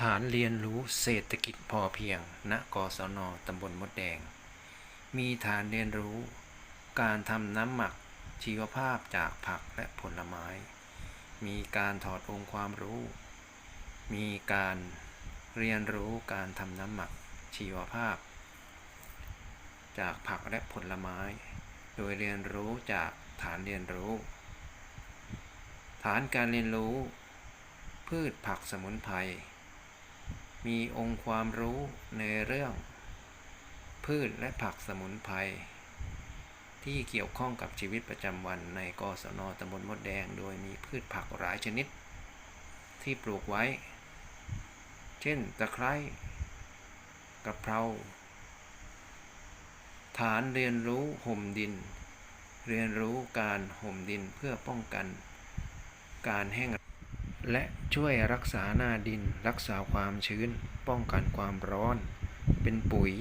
ฐานเรียนรู้เศรษฐกิจพอเพียง ณ กศน ตำบลมดแดง มีฐานเรียนรู้การทำน้ำหมักชีวภาพจากผักและผลไม้ มีการถอดองค์ความรู้ มีการเรียนรู้การทำน้ำหมักชีวภาพ จากผักและผลไม้ โดยเรียนรู้จากฐานเรียนรู้ ฐานการเรียนรู้ พืชผักสมุนไพร มีองค์ความรู้ในเรื่อง พืชและผักสมุนไพรที่เกี่ยวข้องกับชีวิตประจำวันในกศนตำบลมดแดง โดยมีพืชผักหลายชนิด ที่ปลูกไว้ เช่นตะไคร้กระเพราฐานเรียนรู้ห่มดิน เรียนรู้การห่มดินเพื่อป้องกันการแห้ง และช่วยรักษาหน้าดิน รักษาความชื้น ป้องกันความร้อน เป็นปุ๋ย